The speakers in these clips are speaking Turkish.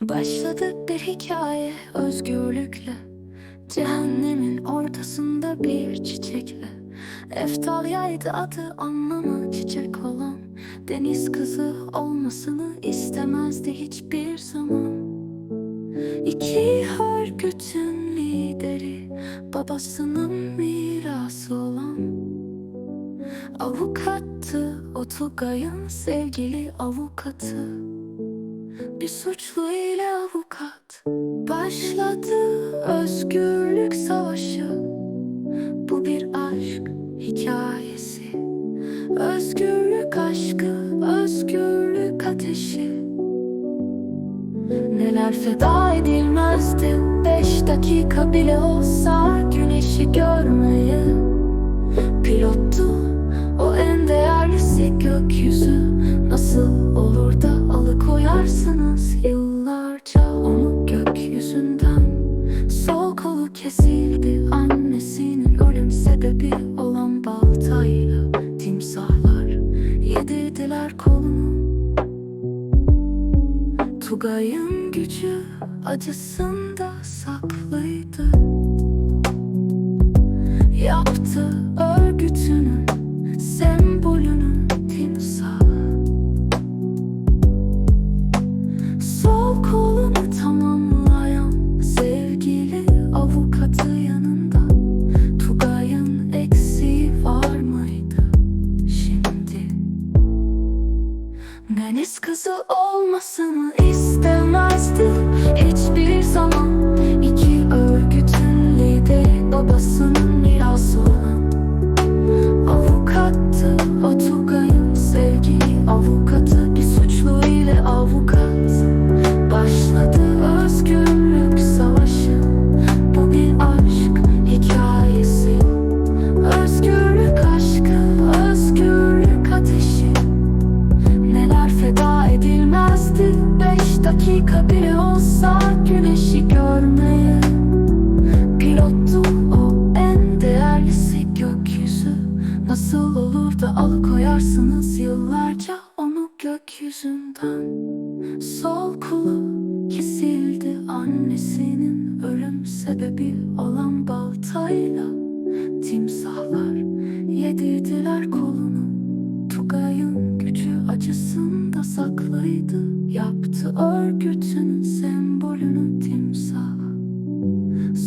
Başladı bir hikaye özgürlükle. Cehennemin ortasında bir çiçekle. Eftalya'ydı adı anlamı çiçek olan. Deniz kızı olmasını istemezdi hiçbir zaman. İki örgütün lideri Babasının mirası olan. Avukattı o Tugay'ın sevgili avukatı bir suçlu ile avukat. Başladı özgürlük savaşı. Bu bir aşk hikayesi. Özgürlük aşkı, özgürlük ateşi. Neler feda edilmezdi? Beş dakika bile olsa güneşi görmeye kesildi. Annesinin ölüm sebebi olan baltayla Timsahlar yedirdiler kolunu. Tugay'ın gücü acısında saklıydı. Yaptı Kızı olmasını istemezdi hiçbir zaman İki örgütün lideri babasının mirası olan Avukattı o Tugay'ın sevgili dakika bile olsa güneşi görmeye. Pilottu o en değerlisi gökyüzü. Nasıl olur da alıkoyarsınız yıllarca onu gökyüzünden? Sol kolu kesildi annesinin ölüm sebebi acısında saklıydı. Yaptı örgütünün sembolünü timsah.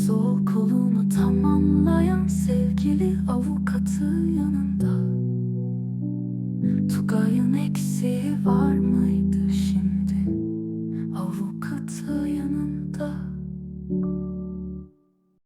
Sol kolunu tamamlayan sevgili avukatı yanında. Tugay'ın eksiği var mıydı